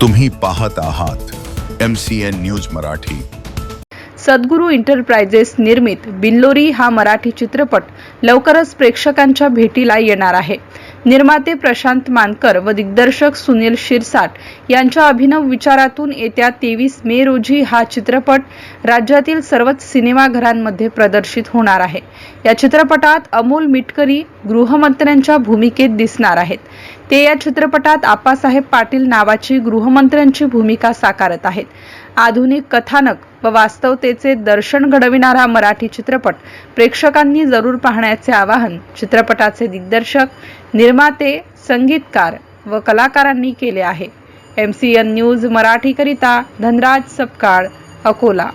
तुम्ही पाहत आहात M C N news Marathi. Sadguru enterprises निर्मित बिल्लोरी हा मराठी चित्रपट लवकरच प्रेक्षकांच्या भेटीला येणार आहे. निर्माते प्रशांत मानकर व दिग्दर्शक सुनील शिरसाट यांच्या अभिनव विचारातून येत्या तेवीस मे रोजी हा चित्रपट राज्यातील सर्वच सिनेमाघरांमध्ये प्रदर्शित होणार आहे. या चित्रपटात अमोल मिटकरी गृहमंत्र्यांच्या भूमिकेत दिसणार आहेत. ते या चित्रपटात आप्पासाहेब पाटील नावाची गृहमंत्र्यांची भूमिका साकारत आहेत. आधुनिक कथानक व वास्तवतेचे दर्शन घडविणारा मराठी चित्रपट. प्रेक्षकांनी जरूर पाहण्याचे आवाहन चित्रपटाचे दिग्दर्शक निर्माते संगीतकार व कलाकारांनी केले आहे. एम सी एन न्यूज मराठीकरिता धनराज सपकाळ अकोला.